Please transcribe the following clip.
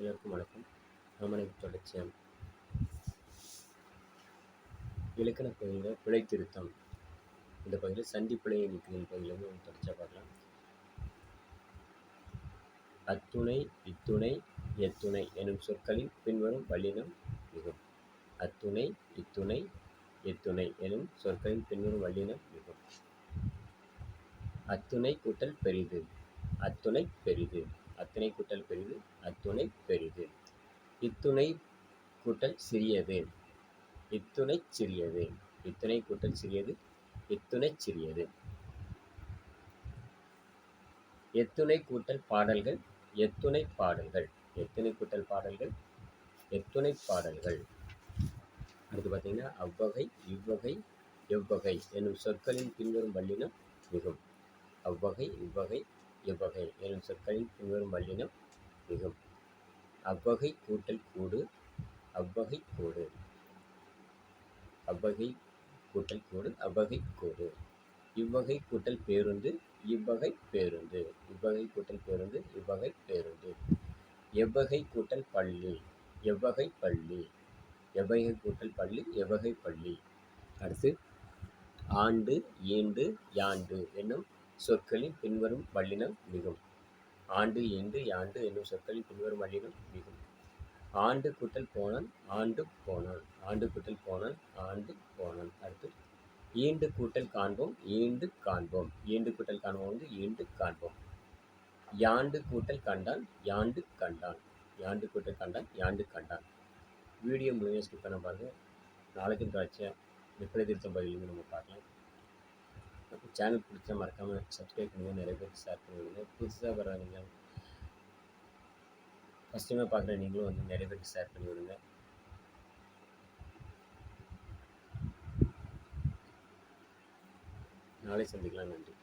எல்லோருக்கும் வணக்கம். ராமனை தொடர்ச்சியம். இலக்கண பகுதியில் பிழை திருத்தம் இந்த பகுதியில் சந்தி பிழையை நீக்குதல் பகுதியில் வந்து நம்ம தொடர்ச்சியாக பார்க்கலாம். அத்துணை இத்துணை எத்துணை எனும் சொற்களின் பின்வரும் வல்லினம் மிகும். அத்துணை இத்துணை எத்துணை எனும் சொற்களின் பின்வரும் வல்லினம் மிகும். அத்துணை கூட்டல் பெரிது. அத்துணை பெரிது. அத்துணை கூட்டல் பெரிது அத்துணை பெரிது. இத்துணை கூட்டல் சிறியது. இத்துணை சிறியது. இத்துணை கூட்டல் சிறியது இத்துணை சிறியது. எத்துணை கூட்டல் பாடல்கள் எத்துணை பாடல்கள். எத்துணை கூட்டல் பாடல்கள் எத்துணை பாடல்கள். அடுத்து பார்த்தீங்கன்னா அவ்வகை இவ்வகை எவ்வகை என்னும் சொற்களின் பின்வரும் வல்லினம் மிகும். அவ்வகை இவ்வகை எவ்வகை எனும் சொற்களின் பின்வரும் வல்லினம் மிகும். அவ்வகை கூட்டல் கூடு அவ்வகை கூடு. அவ்வகை கூட்டல் கூடு அவ்வகை கூடு. இவ்வகை கூட்டல் பேருந்து இவ்வகை பேருந்து. இவ்வகை கூட்டல் பேருந்து இவ்வகை பேருந்து. எவ்வகை கூட்டல் பள்ளி எவ்வகை பள்ளி. எவ்வகை கூட்டல் பள்ளி எவ்வகை பள்ளி. அடுத்து ஆண்டு ஈண்டு யாண்டு என்னும் சொற்களின் பின்வரும் வல்லினம் மிகும். ஆண்டு ஈண்டு யாண்டு என்னும் சொற்களின் பின்வரும் வல்லினம் மிகும். ஆண்டு கூட்டல் போனான் ஆண்டு போனான். ஆண்டு கூட்டல் போனான் ஆண்டு போனான். அடுத்து ஈண்டு கூட்டல் காண்போம் ஈண்டு காண்போம். ஈண்டு கூட்டல் காண்போம் வந்து ஈண்டு காண்போம். யாண்டு கூட்டல் கண்டான் யாண்டு கண்டான். யாண்டு கூட்டல் கண்டான் யாண்டு கண்டான். வீடியோ முழுமையாக ஸ்கிப் பண்ண பாருங்கள் நாளைக்கு தொடர்ச்சியாக எப்படி திருத்தம் பதிலுங்க நம்ம பார்க்கலாம். சேனல் பிடிச்சா மறக்காமல் சப்ஸ்கிரைப் பண்ணுங்கள் நிறைய பேருக்கு ஷேர் பண்ணுவீங்க. புதுசாக வர்றவங்க ஃபஸ்ட் டைமாக பார்க்குற நீங்களும் வந்து நிறைய பேருக்கு ஷேர் பண்ணி விடுங்க. நாளை சந்திக்கலாம். நன்றி.